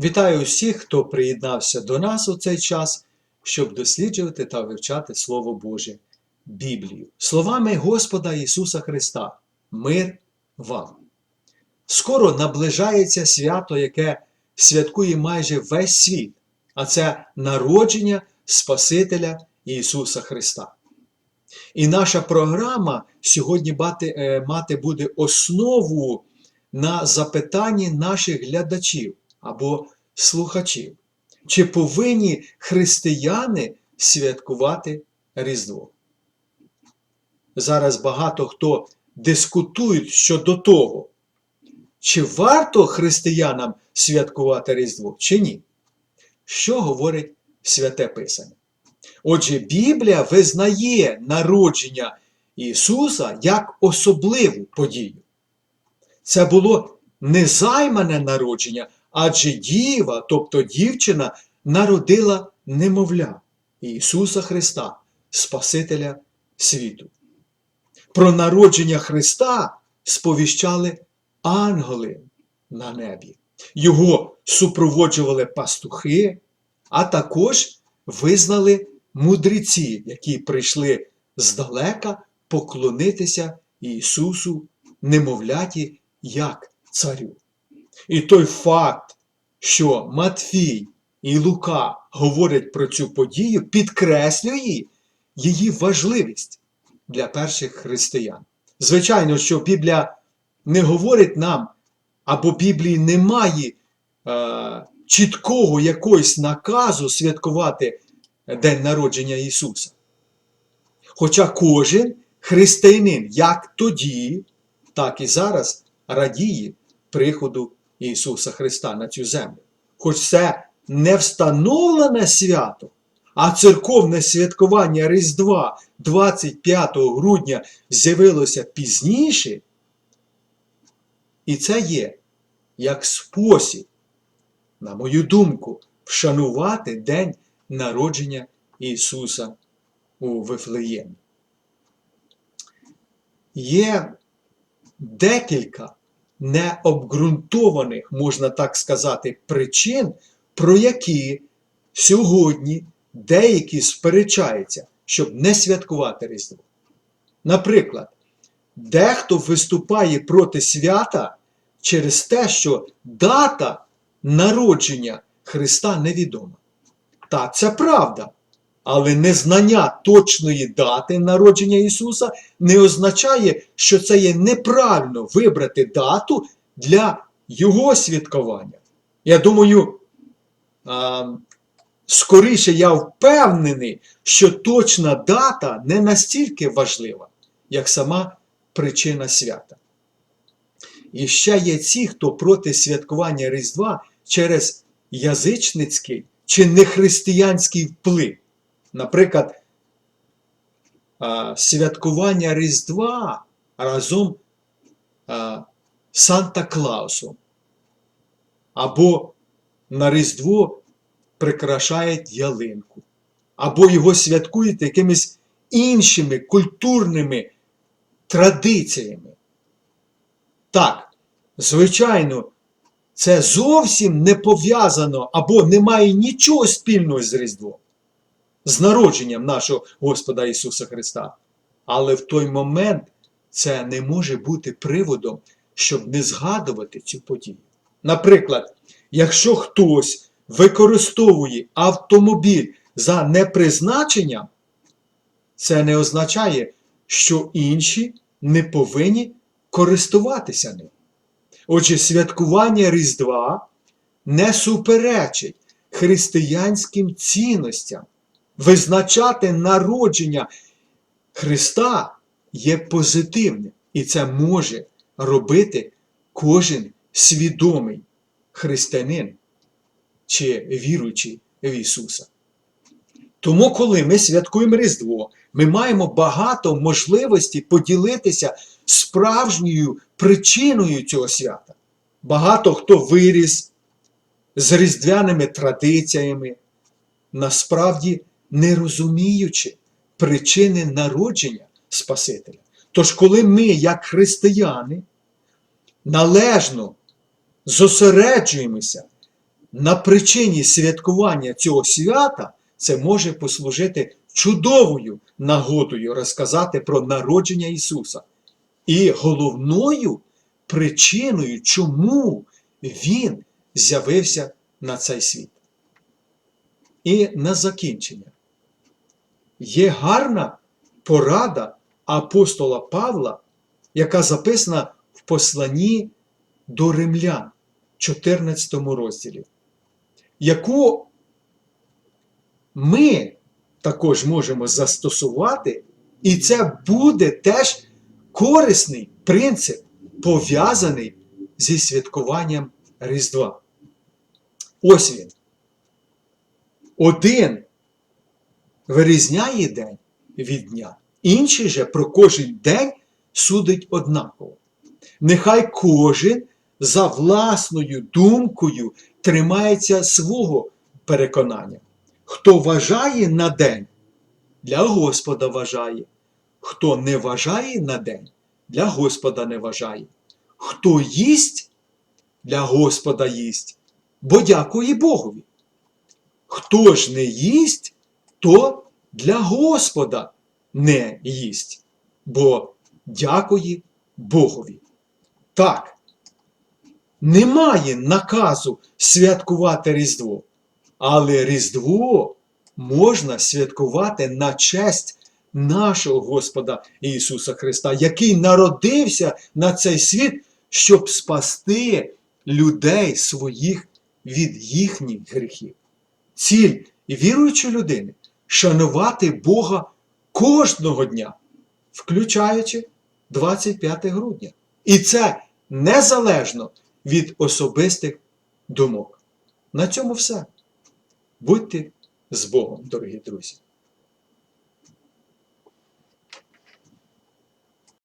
Вітаю усіх, хто приєднався до нас у цей час, щоб досліджувати та вивчати Слово Боже, Біблію, словами Господа Ісуса Христа. Мир вам! Скоро наближається свято, яке святкує майже весь світ, а це народження Спасителя Ісуса Христа. І наша програма сьогодні е, мати буде основу на запитанні наших глядачів або слухачів. Чи повинні християни святкувати Різдво? Зараз багато хто дискутують щодо того, чи варто християнам святкувати Різдво, чи ні. Що говорить Святе Писання? Отже, Біблія визнає народження Ісуса як особливу подію. Це було незаймане народження, адже діва, тобто дівчина, народила немовля Ісуса Христа, Спасителя світу. Про народження Христа сповіщали ангели на небі. Його супроводжували пастухи, а також визнали мудреці, які прийшли здалека поклонитися Ісусу, немовляті, як царю. І той факт, що Матфій і Лука говорять про цю подію, підкреслює її важливість для перших християн. Звичайно, що Біблія не говорить нам, або Біблії немає е, чіткого якогось наказу святкувати День народження Ісуса. Хоча кожен християнин, як тоді, так і зараз радіє приходу Ісуса Христа на цю землю. Хоч це не встановлене свято, а церковне святкування Різдва 25 грудня з'явилося пізніше, і це є як спосіб, на мою думку, вшанувати День народження Ісуса у Вифлеємі. Є декілька необґрунтованих, можна так сказати, причин, про які сьогодні деякі сперечаються, щоб не святкувати Різдво. Наприклад, дехто виступає проти свята через те, що дата народження Христа невідома. Так, це правда. Але незнання точної дати народження Ісуса не означає, що це є неправильно вибрати дату для Його святкування. Я думаю, скоріше я впевнений, що точна дата не настільки важлива, як сама причина свята. І ще є ті, хто проти святкування Різдва через язичницький чи нехристиянський вплив. Наприклад, святкування Різдва разом Санта Клаусом. Або на Різдво прикрашають ялинку, або його святкують якимись іншими культурними традиціями. Так, звичайно, це зовсім не пов'язано або не має нічого спільного з Різдвом з народженням нашого Господа Ісуса Христа. Але в той момент це не може бути приводом, щоб не згадувати цю подію. Наприклад, якщо хтось використовує автомобіль за непризначенням, це не означає, що інші не повинні користуватися ним. Отже, святкування Різдва не суперечить християнським цінностям визначати народження Христа є позитивним. І це може робити кожен свідомий християнин чи віруючий в Ісуса. Тому, коли ми святкуємо Різдво, ми маємо багато можливостей поділитися справжньою причиною цього свята. Багато хто виріс з різдвяними традиціями, насправді не розуміючи причини народження Спасителя. Тож, коли ми, як християни, належно зосереджуємося на причині святкування цього свята це може послужити чудовою нагодою розказати про народження Ісуса. І головною причиною, чому Він з'явився на цей світ. І на закінчення. Є гарна порада апостола Павла, яка записана в посланні до римлян, 14 розділі, яку ми також можемо застосувати, і це буде теж корисний принцип, пов'язаний зі святкуванням Різдва. Ось він. Один вирізняє день від дня, інший же про кожен день судить однаково. Нехай кожен за власною думкою тримається свого переконання. Хто вважає на день, для Господа вважає, хто не вважає на день, для Господа не вважає. Хто їсть, для Господа їсть, бо дякує Богові. Хто ж не їсть, то для Господа не їсть, бо дякує Богові. Так, немає наказу святкувати Різдво, але Різдво можна святкувати на честь нашого Господа Ісуса Христа, який народився на цей світ, щоб спасти людей своїх від їхніх гріхів. Ціль віруючої людини шанувати Бога кожного дня, включаючи 25 грудня. І це незалежно від особистих думок. На цьому все. Будьте з Богом, дорогі друзі!